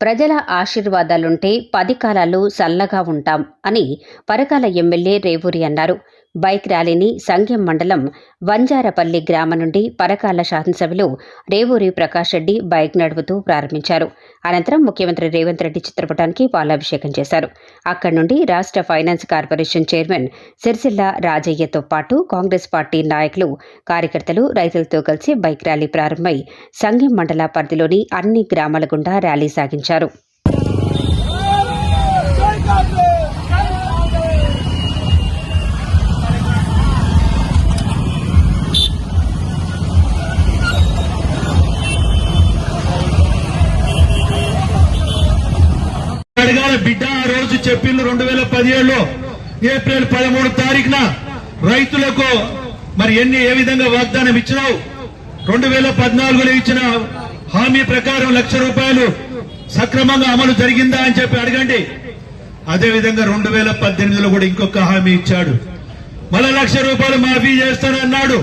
ప్రజల ఆశీర్వాదాలుంటే పది కాలాలు సల్లగా ఉంటాం అని పరకాల ఎమ్మెల్యే రేవూరి అన్నారు. బైక్ ర్యాలీని సంఘం మండలం వంజారపల్లి గ్రామం నుండి పరకాల శాసనసభ్యులు రేవూరి ప్రకాష్ రెడ్డి బైక్ నడుపుతూ ప్రారంభించారు. అనంతరం ముఖ్యమంత్రి రేవంత్ రెడ్డి చిత్రపటానికి పాలాభిషేకం చేశారు. అక్కడి నుండి రాష్ట్ర ఫైనాన్స్ కార్పొరేషన్ చైర్మన్ సిరిసిల్ల రాజయ్యతో పాటు కాంగ్రెస్ పార్టీ నాయకులు కార్యకర్తలు రైతులతో కలిసి బైక్ ర్యాలీ ప్రారంభమై సంఘం మండల పరిధిలోని అన్ని గ్రామాల గుండా ర్యాలీ సాగించారు. బిడ్డ ఆ రోజు చెప్పింది రెండు వేల పదిహేడులో ఏప్రిల్ పదమూడు తారీఖున. రైతులకు మరి ఎన్ని ఏ విధంగా వాగ్దానం ఇచ్చినావు? రెండు వేల పద్నాలుగులో ఇచ్చిన హామీ ప్రకారం లక్ష రూపాయలు సక్రమంగా అమలు జరిగిందా అని చెప్పి అడగండి. అదే విధంగా రెండు వేల పద్దెనిమిదిలో కూడా ఇంకొక హామీ ఇచ్చాడు. మళ్ళా లక్ష రూపాయలు మాఫీ చేస్తానన్నాడు.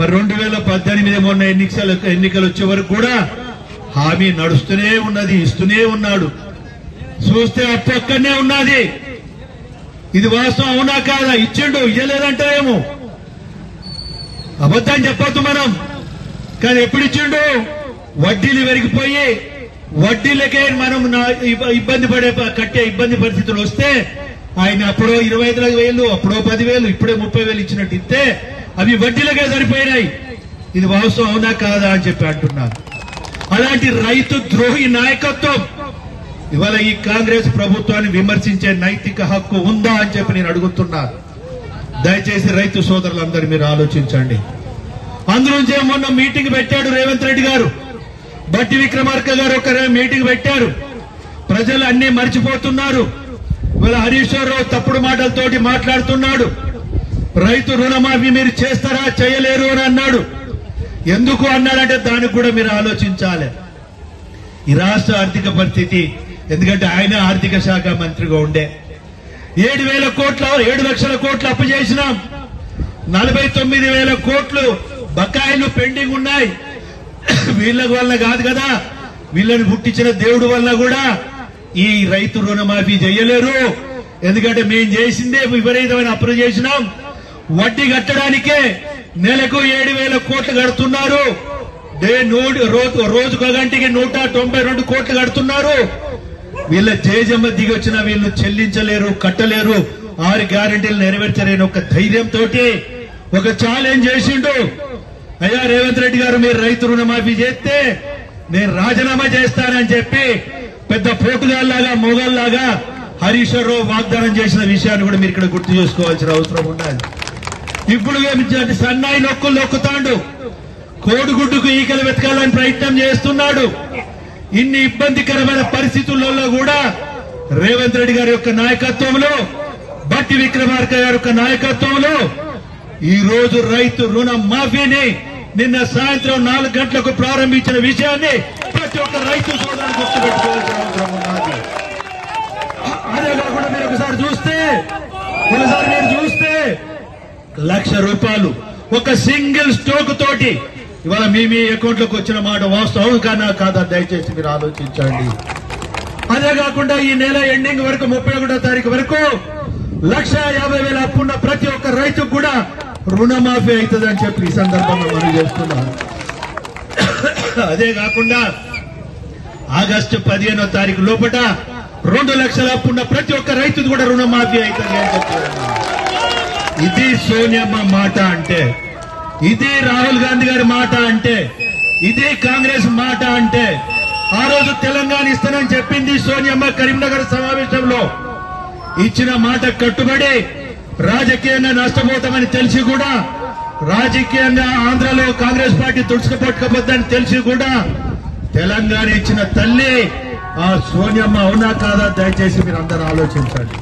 మరి రెండు వేల పద్దెనిమిది మొన్న ఎన్నికలు ఎన్నికలు వచ్చే వరకు కూడా హామీ నడుస్తూనే ఉన్నది ఇస్తూనే ఉన్నాడు. చూస్తే అప్పు ఉన్నది. ఇది వాస్తవం అవునా కాదా? ఇచ్చిండు ఇయ్యలేదంటే ఏమో? అబద్ధం చెప్పొద్దు మనం. కానీ ఎప్పుడు ఇచ్చిండు? వడ్డీలు పెరిగిపోయి వడ్డీలకే మనం ఇబ్బంది పడే కట్టే ఇబ్బంది పరిస్థితులు వస్తే ఆయన అప్పుడో ఇరవై ఐదు వేలు అప్పుడో పదివేలు ఇప్పుడే ముప్పై వేలు ఇచ్చినట్టు ఇస్తే అవి వడ్డీలకే సరిపోయినాయి. ఇది వాస్తవం అవునా కాదా అని చెప్పి అంటున్నారు అలాంటి రైతు ద్రోహి నాయకత్వం ఇవాళ ఈ కాంగ్రెస్ ప్రభుత్వాన్ని విమర్శించే నైతిక హక్కు ఉందా అని చెప్పి నేను అడుగుతున్నాను దయచేసి రైతు సోదరులందరూ మీరు ఆలోచించండి. అందులోంచే మొన్న మీటింగ్ పెట్టాడు రేవంత్ రెడ్డి గారు. బట్టి విక్రమార్క గారు ఒక మీటింగ్ పెట్టారు. ప్రజలు అన్ని మర్చిపోతున్నారు. ఇవాళ హరీశ్వర్ రావు తప్పుడు మాటలతోటి మాట్లాడుతున్నాడు. రైతు రుణమాఫీ మీరు చేస్తారా చేయలేరు అని అన్నాడు. ఎందుకు అన్నాడంటే దానికి కూడా మీరు ఆలోచించాలి. ఈ రాష్ట్ర ఆర్థిక పరిస్థితి ఎందుకంటే ఆయన ఆర్థిక శాఖ మంత్రిగా ఉండే. ఏడు వేల కోట్ల ఏడు లక్షల కోట్లు అప్పు చేసినాం. నలభై తొమ్మిది వేల కోట్లు బకాయిలు పెండింగ్ ఉన్నాయి. వీళ్ళ వల్ల కాదు కదా వీళ్ళని పుట్టించిన దేవుడు వల్ల కూడా ఈ రైతు రుణమాఫీ చేయలేరు. ఎందుకంటే మేం చేసిందే విపరీతమైన అప్పులు చేసినాం. వడ్డీ కట్టడానికే నెలకు ఏడు వేల కోట్లు కడుతున్నారు. డే నూడు రోజు రోజుకు గంటకి నూట తొంభై రెండు కోట్లు కడుతున్నారు. వీళ్ళ జేజమ్మ దిగి వచ్చిన వీళ్ళు చెల్లించలేరు కట్టలేరు. ఆరు గ్యారంటీలు నెరవేర్చలేని ఒక ధైర్యంతో ఒక ఛాలెంజ్ చేసిండు. అయ్యా రేవంత్ రెడ్డి గారు మీరు రైతు రుణమాఫీ చేస్తే నేను రాజీనామా చేస్తానని చెప్పి పెద్ద పోటుగాల్లాగా మొగల్లాగా హరీశ్వర్ రావు వాగ్దానం చేసిన విషయాన్ని కూడా మీరు ఇక్కడ గుర్తు చేసుకోవాల్సిన అవసరం ఉండాలి. ఇప్పుడు ఇలాంటి సన్నాయి నొక్కులు నొక్కుతాండు. కోడిగుడ్డుకు ఈకలు వెతకాలని ప్రయత్నం చేస్తున్నాడు. ఇన్ని ఇబ్బందికరమైన పరిస్థితులలో కూడా రేవంత్ రెడ్డి గారి యొక్క నాయకత్వంలో బట్టి విక్రమార్క గారి యొక్క నాయకత్వంలో ఈ రోజు రైతు రుణ మాఫీని నిన్న సాయంత్రం నాలుగు గంటలకు ప్రారంభించిన విషయాన్ని ప్రతి ఒక్క రైతు సోదరుడు గుర్తుపెట్టుకోవాల్సిన అవసరం ఉన్నది. అదే కాకుండా మీరు ఒకసారి చూస్తే ఒకసారి మీరు చూస్తే లక్ష రూపాయలు ఒక సింగిల్ స్టోక్ తోటి ఇవాళ మీ మీ అకౌంట్లోకి వచ్చిన మాట వాస్తవం. కానా కాదా దయచేసి మీరు ఆలోచించండి. అదే కాకుండా ఈ నెల ఎండింగ్ వరకు ముప్పై ఒకటో తారీఖు వరకు లక్ష యాభై వేల అప్పున్న ప్రతి ఒక్క రైతుకు కూడా రుణమాఫీ అవుతుంది అని చెప్పి ఈ సందర్భంగా మనం చేస్తున్నాను అదే కాకుండా ఆగస్టు పదిహేనో తారీఖు లోపల రెండు లక్షల అప్పున్న ప్రతి ఒక్క రైతుది కూడా రుణమాఫీ అవుతుంది అని చెప్తున్నారు ఇది సోనియమ్మ మాట అంటే ఇదే రాహుల్ గాంధీ గారి మాట అంటే ఇదే కాంగ్రెస్ మాట అంటే ఆ రోజు తెలంగాణ ఇస్తానని చెప్పింది సోనియమ్మ కరీంనగర్ సమావేశంలో. ఇచ్చిన మాట కట్టుబడి రాజకీయంగా నష్టపోతామని తెలిసి కూడా రాజకీయంగా ఆంధ్రలో కాంగ్రెస్ పార్టీ తుడుచుకుపట్టుకోవద్దని తెలిసి కూడా తెలంగాణ ఇచ్చిన తల్లి ఆ సోనియమ్మ అవునా కాదా దయచేసి మీరు అందరూ ఆలోచించండి.